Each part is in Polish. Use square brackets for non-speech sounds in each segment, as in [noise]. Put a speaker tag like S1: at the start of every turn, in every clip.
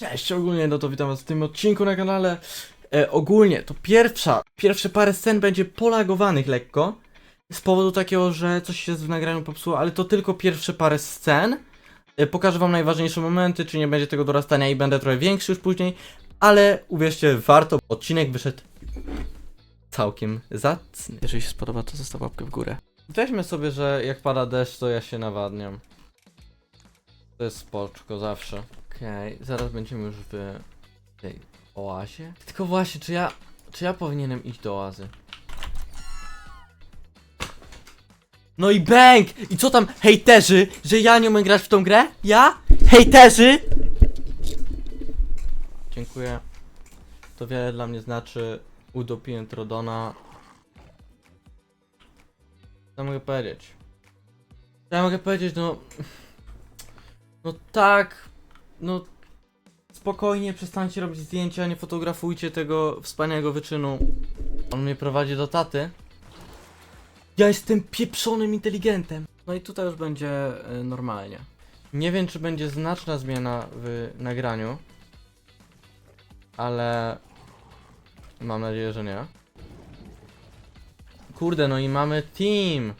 S1: Cześć, ogólnie, no to witam was w tym odcinku na kanale. E, ogólnie, to pierwsza, pierwsze parę scen będzie polagowanych lekko. Z powodu takiego, że coś się w nagraniu popsuło, ale to tylko pierwsze parę scen. E, pokażę wam najważniejsze momenty, czy nie będzie tego dorastania i będę trochę większy już później. Ale uwierzcie, warto. Odcinek wyszedł całkiem zacny. Jeżeli się spodoba, to zostaw łapkę w górę. Weźmy sobie, że jak pada deszcz, to ja się nawadniam. To jest spoczko zawsze. Okej, zaraz będziemy już w tej oazie. Tylko właśnie, czy ja, czy ja powinienem iść do oazy? No i bang! I co tam, hejterzy, że ja nie umiem grać w tą grę? Ja? Hejterzy! Dziękuję. To wiele dla mnie znaczy. Udopiłem Trodona. Co mogę powiedzieć? Co ja mogę powiedzieć, no... No tak, no spokojnie przestańcie robić zdjęcia, nie fotografujcie tego wspaniałego wyczynu. On mnie prowadzi do taty. Ja jestem pieprzonym inteligentem. No i tutaj już będzie y, normalnie. Nie wiem, czy będzie znaczna zmiana w nagraniu, ale mam nadzieję, że nie. Kurde, no i mamy team.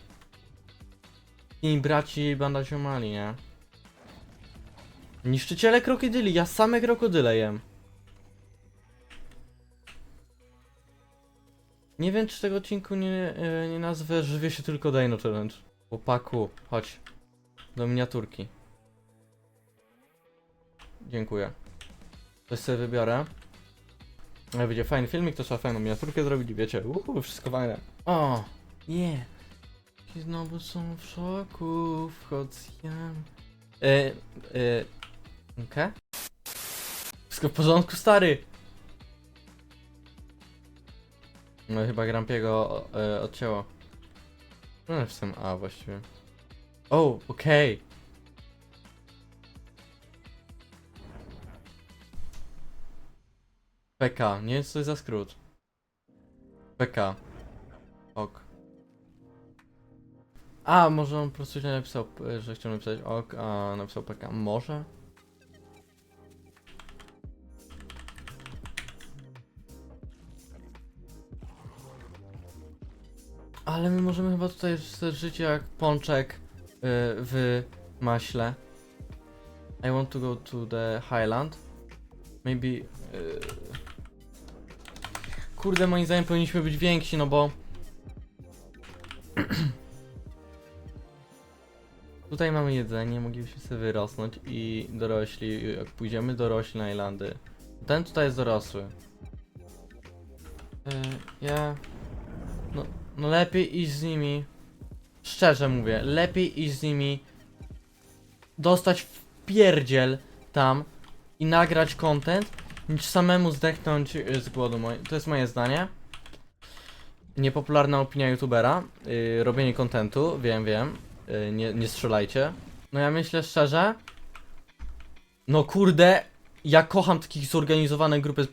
S1: Team braci Banda Siomali, nie? Niszczyciele krokodyli, ja same krokodyle jem. Nie wiem, czy tego odcinku nie, e, nie nazwę Żywię się tylko Dino Challenge. Chłopaku, chodź. Do miniaturki. Dziękuję. Coś sobie wybiorę. Jak będzie fajny filmik, to trzeba fajną miniaturkę zrobić, wiecie. Uhu, wszystko fajne. O, nie. Yeah. I znowu są w szoku, wchodzę. E, e, Okej. Wszystko w porządku, stary. No chyba Grampiego e, odcięło. No napisałem A właściwie. O, okej. PK, nie wiem co to jest za skrót. PK. Ok. A, może on po prostu źle napisał, e, że chciał napisać ok, a napisał PK. Może? Ale my możemy chyba tutaj żyć jak pączek y, w maśle. I want to go to the Highland. Maybe... Y... Kurde, moim zdaniem powinniśmy być więksi, no bo... [clears throat] Tutaj mamy jedzenie, moglibyśmy sobie wyrosnąć i dorośli, jak pójdziemy dorośli na Islandy. Ten tutaj jest dorosły. Y, ja... No, no lepiej iść z nimi. Szczerze mówię, lepiej iść z nimi. Dostać w pierdziel tam i nagrać content, niż samemu zdechnąć y, z głodu. To jest moje zdanie. Niepopularna opinia youtubera. Yy, robienie contentu, wiem, wiem. Yy, nie, nie strzelajcie. No ja myślę szczerze. No kurde, ja kocham takich zorganizowanych grupy.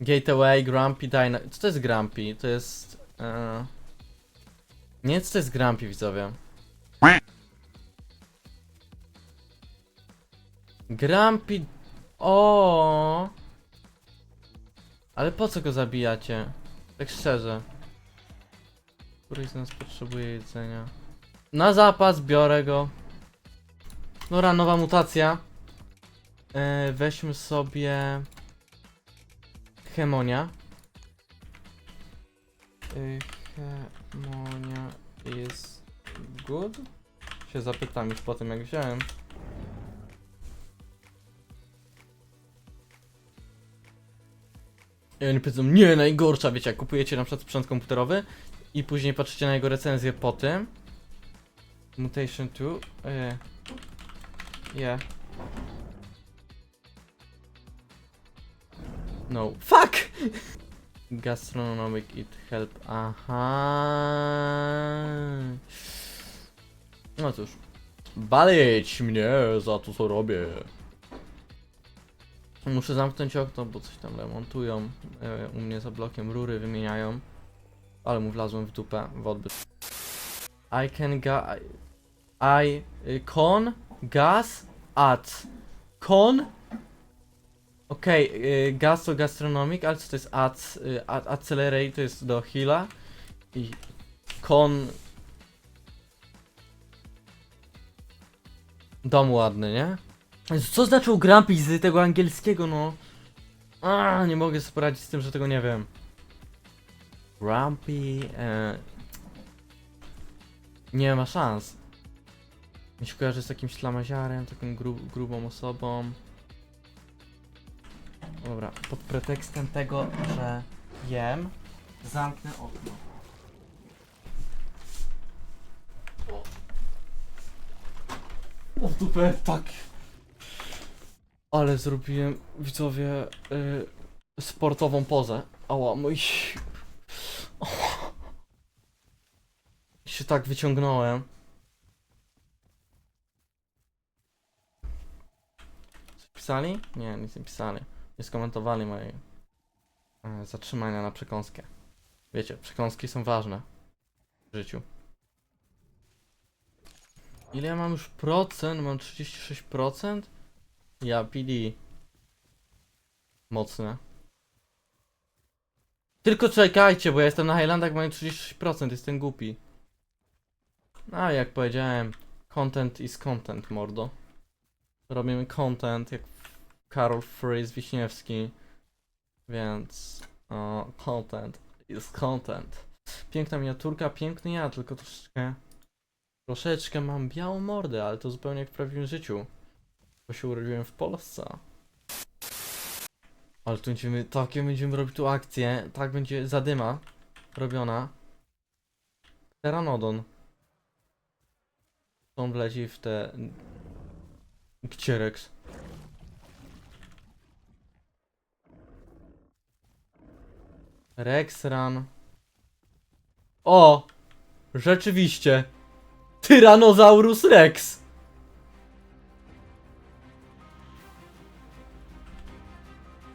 S1: Gateway, Grumpy, Dino... Co to jest Grumpy? To jest... E... Nie, co to jest Grumpy, widzowie? Grumpy... O. Ale po co go zabijacie? Tak szczerze. Któryś z nas potrzebuje jedzenia? Na zapas biorę go. Dobra, nowa mutacja. E, weźmy sobie... Hemonia. Y, Hemonia is good? Się zapytam już po tym jak wziąłem. I oni powiedzą, nie, najgorsza, wiecie, jak kupujecie na przykład sprzęt komputerowy i później patrzycie na jego recenzję po tym. Mutation 2. Uh, yeah. No. Fuck! Gastronomic it help. Aha. No cóż. Balić mnie za to co robię. Muszę zamknąć okno, bo coś tam remontują. E, u mnie za blokiem rury wymieniają. Ale mu wlazłem w dupę w odbyt. I can ga... I... Con gas at Kon. Okej, okay, gasto gastronomic, ale co to jest ac, y, a- accelerate to jest do heala. I kon. Dom ładny, nie? Co znaczył Grumpy z tego angielskiego, no? A, nie mogę sobie poradzić z tym, że tego nie wiem. Grumpy. E... Nie ma szans. Mi się kojarzy z takim ślamaziarem, taką gru grubą osobą. Dobra, pod pretekstem tego, że jem, zamknę okno. O, w dupę, tak. Ale zrobiłem, widzowie, y, sportową pozę. Ała, mój... Ała. się tak wyciągnąłem. Coś pisali? Nie, nic nie pisali. Nie skomentowali mojej e, zatrzymania na przekąskę. Wiecie, przekąski są ważne w życiu. Ile ja mam już procent? Mam 36%? Ja PD. Mocne. Tylko czekajcie, bo ja jestem na Highlandach, mam 36%, jestem głupi. A jak powiedziałem, content is content, mordo. Robimy content, jak Karol Fryz Wiśniewski. Więc o, content is content. Piękna miniaturka, piękny ja, tylko troszeczkę troszeczkę mam białą mordę, ale to zupełnie jak w prawdziwym życiu. Bo się urodziłem w Polsce. Ale tu będziemy, takie będziemy robić tu akcję, tak będzie zadyma robiona. Pteranodon. On wleci w te... Gciereks. Rex Run. O! Rzeczywiście! Tyrannosaurus Rex!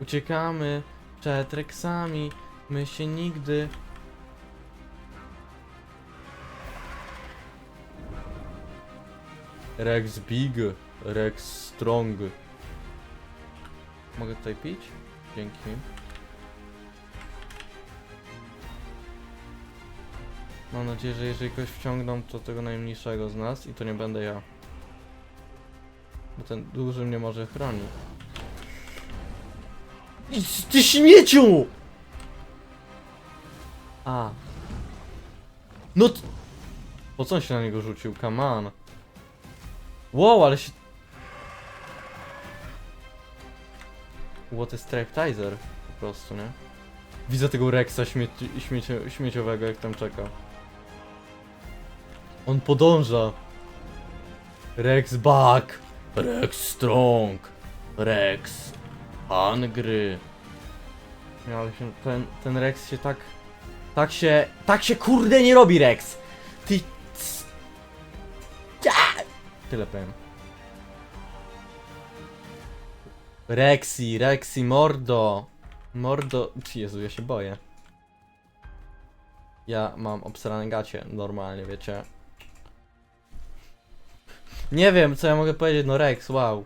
S1: Uciekamy przed Rexami. My się nigdy. Rex Big, Rex Strong. Mogę tutaj pić? Dzięki. Mam nadzieję, że jeżeli kogoś wciągną, to tego najmniejszego z nas i to nie będę ja. Bo ten duży mnie może chroni. Idź, Ty śmieciu! A. No t... Po co on się na niego rzucił? Come on. Wow, ale się... What is Traptizer? Po prostu, nie? Widzę tego Rexa śmieci śmiecio śmieciowego, jak tam czeka. On podąża. Rex back. Rex strong. Rex hungry. Ja, ale się, ten, ten Rex się tak... Tak się... Tak się kurde nie robi Rex! Ty... Ja! Tyle powiem. Rexy, Rexy, mordo! Mordo... Jezu, ja się boję. Ja mam obsrane gacie, normalnie, wiecie. Nie wiem, co ja mogę powiedzieć, no Rex, wow.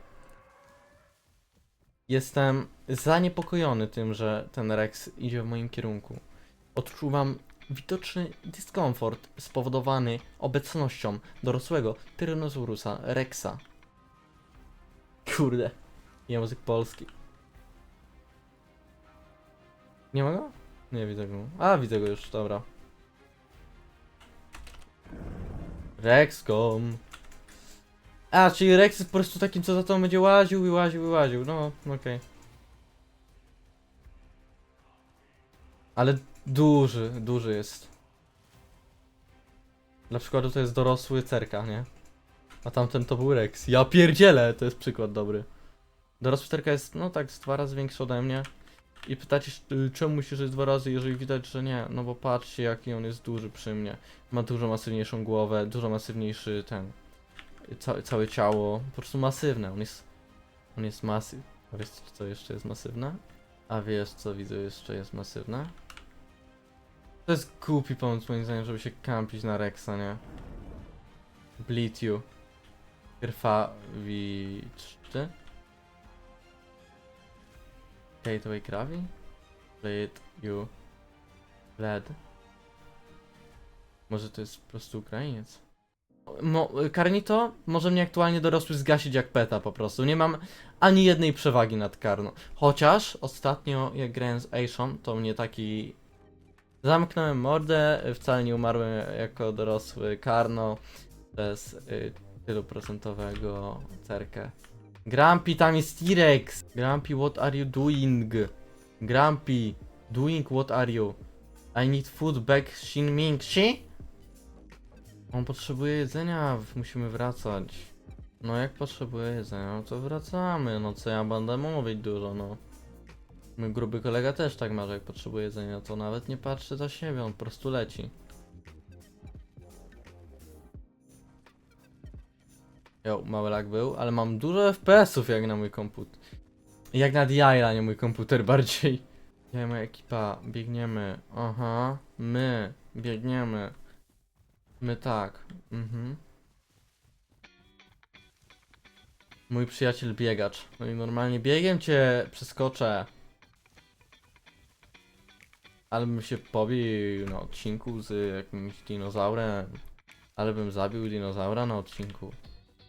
S1: Jestem zaniepokojony tym, że ten Rex idzie w moim kierunku. Odczuwam widoczny dyskomfort spowodowany obecnością dorosłego Tyrannosaurusa Rexa. Kurde, język polski. Nie ma go? Nie widzę go. A, widzę go już, dobra. Rexcom. A, czyli Rex jest po prostu takim, co za to będzie łaził i łaził i łaził. No, okej. Ale duży, duży jest. Dla przykładu to jest dorosły cerka, nie? A tamten to był Rex. Ja pierdzielę, to jest przykład dobry. Dorosły cerka jest, no tak, z dwa razy większy ode mnie. I pytacie, y, czemu myślisz, że jest dwa razy, jeżeli widać, że nie? No bo patrzcie, jaki on jest duży przy mnie. Ma dużo masywniejszą głowę, dużo masywniejszy ten... Ca całe ciało, po prostu masywne. On jest... On jest masyw... A wiesz, co jeszcze jest masywne? A wiesz, co widzę jeszcze jest masywne? To jest głupi pomysł moim zdaniem, żeby się kampić na Rexa, nie? Bleed you. Krwawiczty? Gateway Kravi? Played you led. Może to jest po prostu Ukrainiec? Mo Karnito może mnie aktualnie dorosły zgasić jak peta po prostu. Nie mam ani jednej przewagi nad Karno. Chociaż ostatnio jak grałem z Aishon, to mnie taki... Zamknąłem mordę, wcale nie umarłem jako dorosły Karno bez y, tylu procentowego cerkę. Grumpy, tam jest T-Rex! Grumpy, what are you doing? Grumpy, doing what are you? I need food back Shin Ming Shi? On potrzebuje jedzenia, musimy wracać. No jak potrzebuje jedzenia, no to wracamy, no co ja będę mówić dużo, no. Mój gruby kolega też tak ma, że jak potrzebuje jedzenia, to nawet nie patrzy za siebie, on po prostu leci. Jo, mały lag był, ale mam dużo FPS-ów jak na mój komputer. Jak na DI, a nie mój komputer [laughs] bardziej. Ja moja ekipa, biegniemy. Aha, my, biegniemy. My tak, mhm. Mój przyjaciel biegacz. No i normalnie biegiem cię przeskoczę. Ale bym się pobił na odcinku z jakimś dinozaurem. Ale bym zabił dinozaura na odcinku.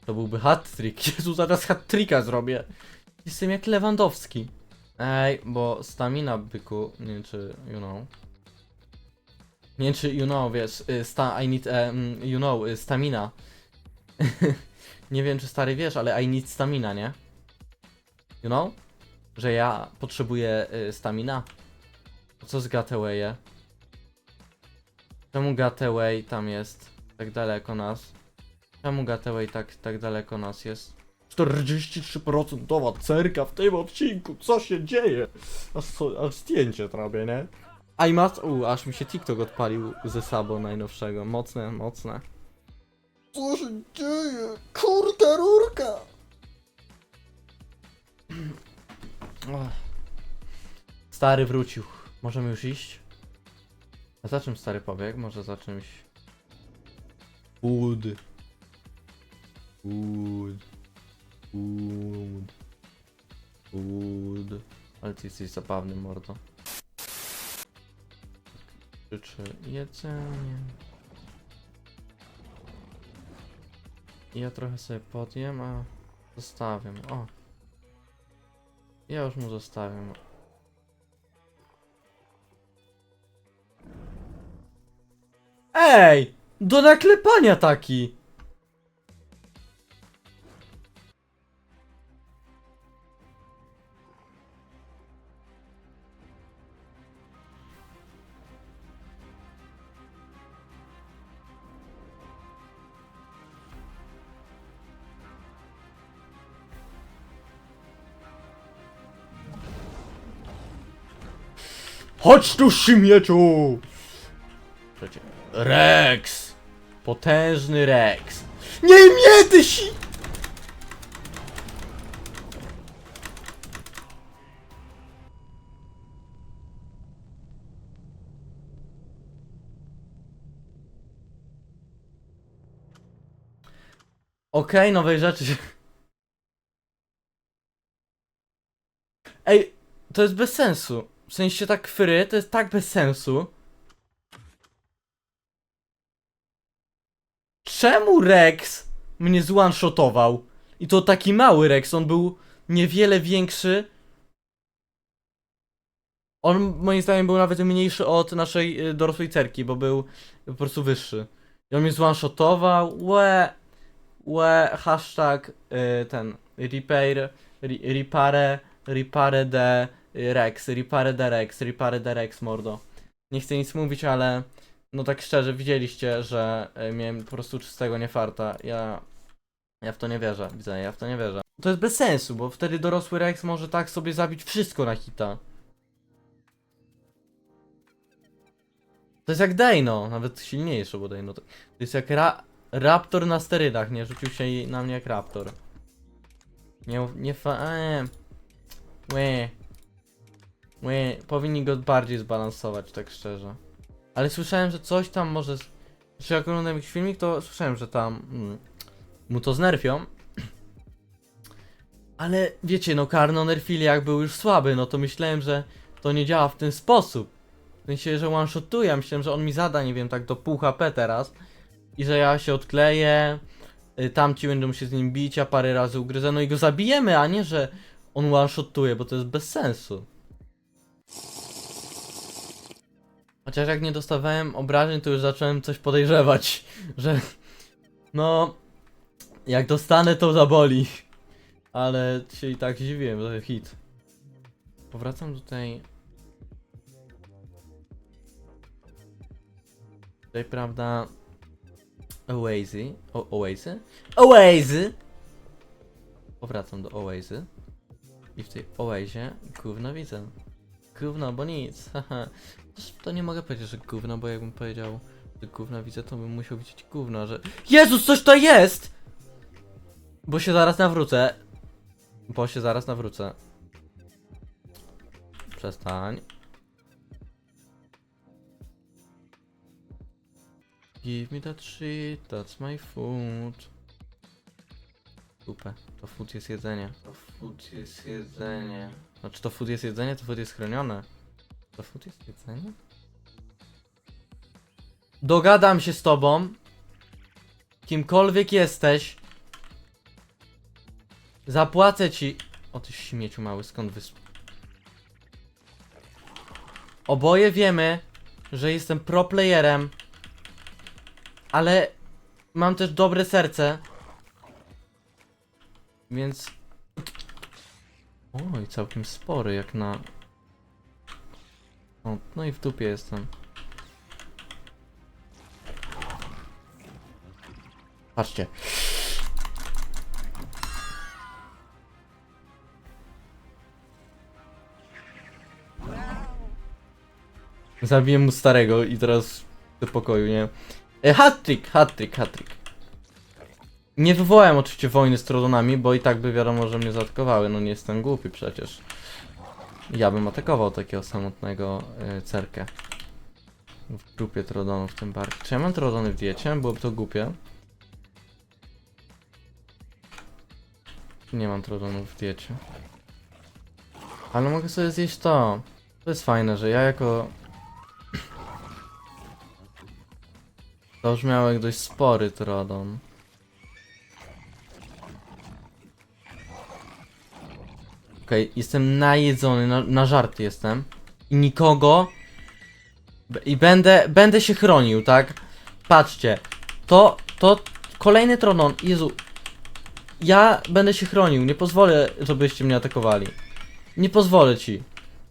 S1: To byłby hat-trick. [laughs] Jezu, zaraz hat-tricka zrobię. Jestem jak Lewandowski. Ej, bo stamina byku, nie wiem czy you know. Nie wiem czy you know, wiesz, y, sta, I need, um, you know, y, stamina. [laughs] nie wiem czy stary wiesz, ale I need stamina, nie? You know? Że ja potrzebuję y, stamina. Co z Gateway'e? Czemu Gateway tam jest tak daleko nas? Czemu Gateway tak, tak daleko nas jest? 43% cerka w tym odcinku, co się dzieje? Aż, aż zdjęcie robię, nie? I must... U, aż mi się TikTok odpalił ze Sabo najnowszego. Mocne, mocne. Co się dzieje? Kurde rurka! Stary wrócił. Możemy już iść? A za czym stary pobiegł? Może za czymś... Food. Food. Food. Food. Ale ty jesteś zabawny, mordo. Życzy jedzenie. Ja trochę sobie podjem, a zostawiam. O. Ja już mu zostawiam. Ej! Do naklepania taki! Chodź tu, śmieciu! Przecie... Rex! Potężny Rex! Nie mnie, ty si... Okej, nowej rzeczy. Ej, to jest bez sensu. W sensie tak fry, to jest tak bez sensu. Czemu Rex mnie zone-shotował? I to taki mały Rex, on był niewiele większy. On moim zdaniem był nawet mniejszy od naszej y, dorosłej cerki, bo był po prostu wyższy. I on mnie zone-shotował. Łe, łe, hashtag y, ten, repair, ri, ripare, ripare de Rex, ripare de Rex, ripare de Rex, mordo. Nie chcę nic mówić, ale no tak szczerze, widzieliście, że y, miałem po prostu czystego niefarta. Ja, ja w to nie wierzę, widzę, ja w to nie wierzę. To jest bez sensu, bo wtedy dorosły Rex może tak sobie zabić wszystko na hita. To jest jak Dino, nawet silniejszy, bo Dino to, jest jak ra Raptor na sterydach, nie? Rzucił się na mnie jak Raptor. Nie, nie fa... Eee. Łe. Powinni go bardziej zbalansować, tak szczerze. Ale słyszałem, że coś tam może... z- Czy jak oglądałem jakiś filmik, to słyszałem, że tam mm, mu to znerfią. [clears throat] Ale wiecie, no Karno Nerfili jak był już słaby, no to myślałem, że to nie działa w ten sposób. W że one-shotuje, ja myślałem, że on mi zada, nie wiem, tak do pół HP teraz. I że ja się odkleję, y, tamci będą się z nim bić, a parę razy ugryzę, no i go zabijemy, a nie, że on one-shotuje, bo to jest bez sensu. Chociaż jak nie dostawałem obrażeń, to już zacząłem coś podejrzewać, [laughs] że no, jak dostanę, to zaboli. Ale się i tak zdziwiłem, że hit. Powracam tutaj. Tutaj, prawda. Oazy. O, Oazy? Oazy! Powracam do Oazy. I w tej Oazie gówno widzę. Gówno, bo nic. [laughs] haha. To nie mogę powiedzieć, że gówno, bo jakbym powiedział, że gówno widzę, to bym musiał widzieć gówno, że... Jezus, coś to jest! Bo się zaraz nawrócę. Bo się zaraz nawrócę. Przestań. Give me that shit, that's my food. Super, to food jest jedzenie. To food jest jedzenie. Znaczy to food jest jedzenie, to food jest chronione. To food jest jedzenie? Dogadam się z tobą. Kimkolwiek jesteś. Zapłacę ci. O ty śmieciu mały, skąd wys... Oboje wiemy, że jestem pro playerem. Ale mam też dobre serce. Więc. Oj, całkiem spory, jak na. O, no i w dupie jestem. Patrzcie. Zabiję mu starego i teraz do pokoju, nie? E, hat-trick, hat-trick, hat-trick. Nie wywołałem oczywiście wojny z Trodonami, bo i tak by wiadomo, że mnie zaatakowały. No nie jestem głupi przecież. Ja bym atakował takiego samotnego y, cerkę. W grupie Trodonów tym bardziej. Czy ja mam Trodony w diecie? Byłoby to głupie. Nie mam Trodonów w diecie. Ale mogę sobie zjeść to. To jest fajne, że ja jako... [clears throat] To już miałem dość spory Trodon. Okej, jestem najedzony, na, na żarty jestem. I nikogo. I będę, będę się chronił, tak? Patrzcie, to, to kolejny tronon, Jezu. Ja będę się chronił, nie pozwolę, żebyście mnie atakowali. Nie pozwolę ci.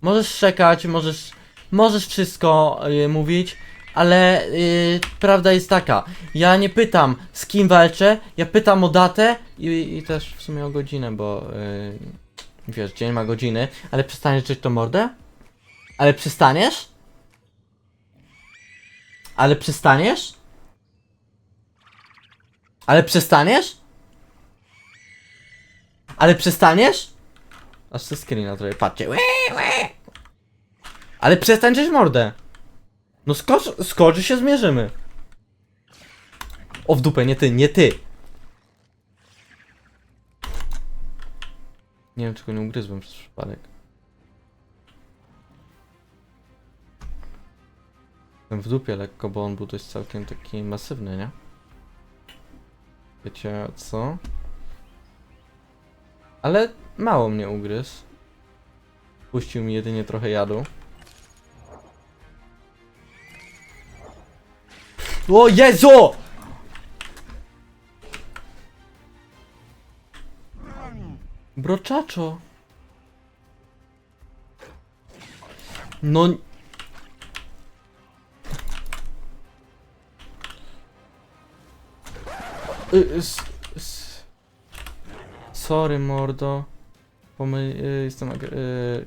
S1: Możesz szczekać, możesz, możesz wszystko y, mówić, ale y, prawda jest taka. Ja nie pytam z kim walczę, ja pytam o datę i, i też w sumie o godzinę, bo y, wiesz, dzień ma godziny, ale przestaniesz drzeć to mordę? Ale przestaniesz? Ale przestaniesz? Ale przestaniesz? Ale przestaniesz? Aż se screena trochę, patrzcie. Ale przestań mordę. No skocz, skocz się zmierzymy. O w dupę, nie ty, nie ty. Nie wiem, czego nie ugryzłem przez przypadek. Jestem w dupie lekko, bo on był dość całkiem taki masywny, nie? Wiecie co? Ale mało mnie ugryzł. Puścił mi jedynie trochę jadu. O Jezu! Broczaczo. No. Y, s. Sorry, mordo. Pomy... Y, jestem... Y...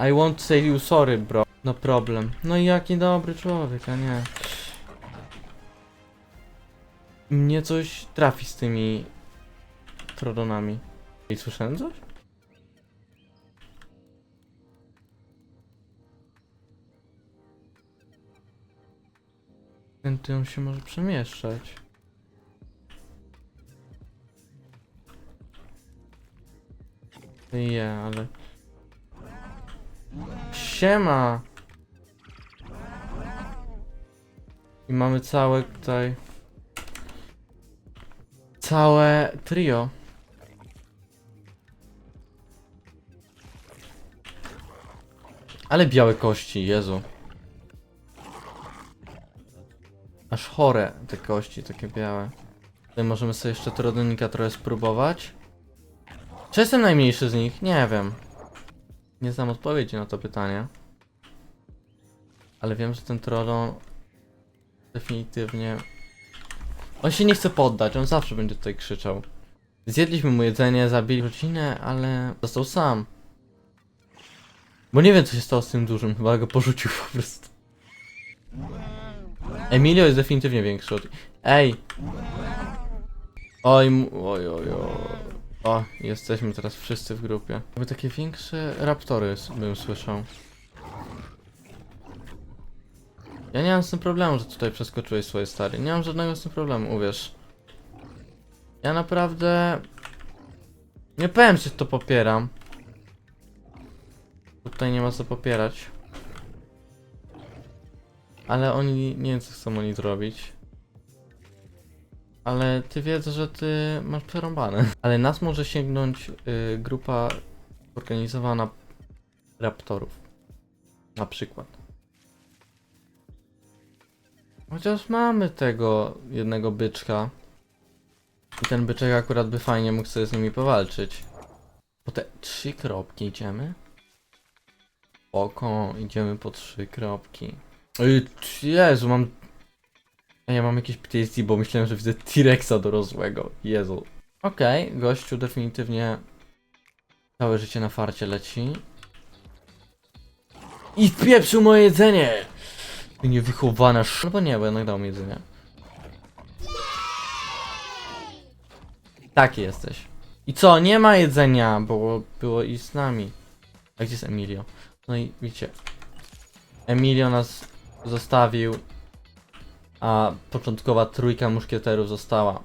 S1: I won't say you sorry, bro. No problem. No i jaki dobry człowiek, a nie mnie coś trafi z tymi trodonami. I słyszałem coś? Ten ty się może przemieszczać. Je, yeah, ale... Siema! I mamy całe tutaj... Całe trio. Ale białe kości, Jezu. Aż chore te kości, takie białe. Tutaj możemy sobie jeszcze trodonika trochę spróbować. Czy jestem najmniejszy z nich? Nie wiem. Nie znam odpowiedzi na to pytanie. Ale wiem, że ten Trodon definitywnie... On się nie chce poddać, on zawsze będzie tutaj krzyczał. Zjedliśmy mu jedzenie, zabili rodzinę, ale został sam. Bo nie wiem, co się stało z tym dużym, chyba go porzucił po prostu. Emilio jest definitywnie większy od... Ej! Oj, oj, oj, oj. O, jesteśmy teraz wszyscy w grupie. Jakby takie większe raptory bym słyszał. Ja nie mam z tym problemu, że tutaj przeskoczyłeś swoje stary. Nie mam żadnego z tym problemu, uwierz. Ja naprawdę... Nie powiem, że to popieram. Tutaj nie ma co popierać. Ale oni... Nie wiem, co chcą oni zrobić. Ale ty wiedzą, że ty masz przerąbane. [laughs] Ale nas może sięgnąć y, grupa organizowana raptorów. Na przykład. Chociaż mamy tego jednego byczka. I ten byczek akurat by fajnie mógł sobie z nimi powalczyć. Po te trzy kropki idziemy? Oko, idziemy po trzy kropki. Jezu, mam ja mam jakieś PTSD, bo myślałem, że widzę T-Rexa dorosłego. Jezu. Okej, gościu definitywnie całe życie na farcie leci. I wpieprzył moje jedzenie! Ty Niewychowana sz... Albo nie, bo jednak dał mi jedzenie. Taki jesteś. I co, nie ma jedzenia, bo było i z nami. A gdzie jest Emilio? No i widzicie. Emilio nas zostawił a początkowa trójka muszkieterów została.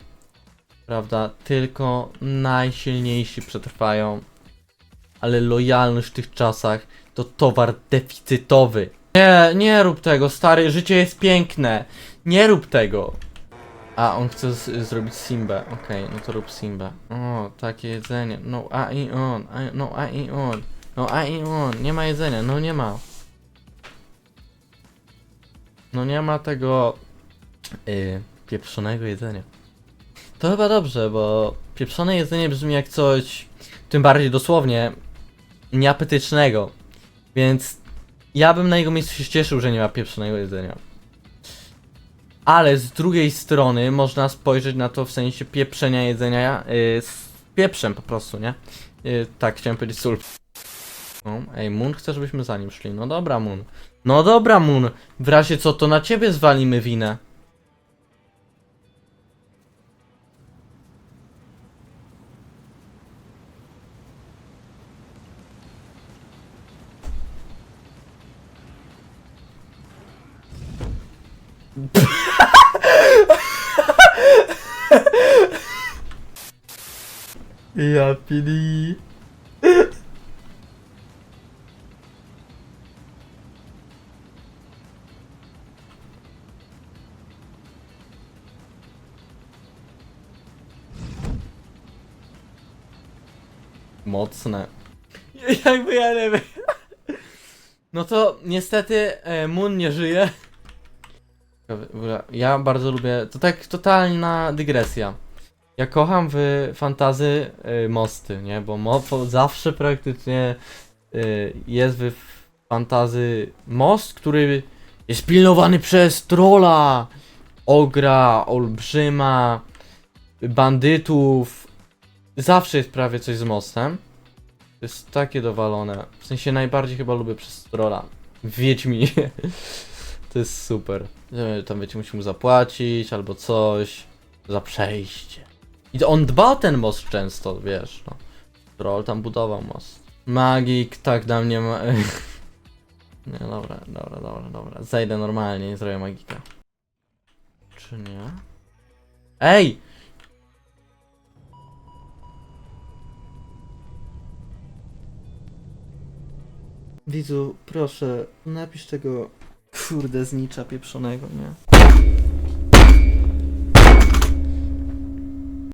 S1: Prawda? Tylko najsilniejsi przetrwają. Ale lojalność w tych czasach to towar deficytowy. Nie, nie rób tego, stary, życie jest piękne. Nie rób tego. A, on chce zrobić Simbę. Okej, no to rób Simbę. O, takie jedzenie. No, a i on. A, no, a i on. No, a i on. Nie ma jedzenia, no nie ma. No nie ma tego yy, pieprzonego jedzenia. To chyba dobrze, bo pieprzone jedzenie brzmi jak coś, tym bardziej dosłownie, nieapetycznego. Więc ja bym na jego miejscu się cieszył, że nie ma pieprzonego jedzenia. Ale z drugiej strony można spojrzeć na to w sensie pieprzenia jedzenia yy, z pieprzem po prostu, nie? Yy, tak, chciałem powiedzieć sól. No, ej, Moon chce, żebyśmy za nim szli. No dobra, Moon. No dobra, Moon. W razie co, to na ciebie zwalimy winę. Ja pili. Mocne. Jakby ja nie wiem. No to niestety e, Moon nie żyje. Ja bardzo lubię. To tak totalna dygresja. Ja kocham w fantazy y, mosty, nie? Bo zawsze praktycznie y, jest w fantazy most, który jest pilnowany przez trola, ogra, olbrzyma, bandytów. Zawsze jest prawie coś z mostem. To jest takie dowalone. W sensie najbardziej chyba lubię przez trola. W Wiedźminie. [laughs] To jest super. Tam wiecie, musi mu zapłacić albo coś za przejście. I on dba o ten most często, wiesz, no. Troll tam budował most. Magik, tak na mnie ma... [laughs] Nie, dobra, dobra, dobra, dobra. Zejdę normalnie, nie zrobię magika. Czy nie? Ej! Widzu, proszę, napisz tego kurde znicza pieprzonego, nie?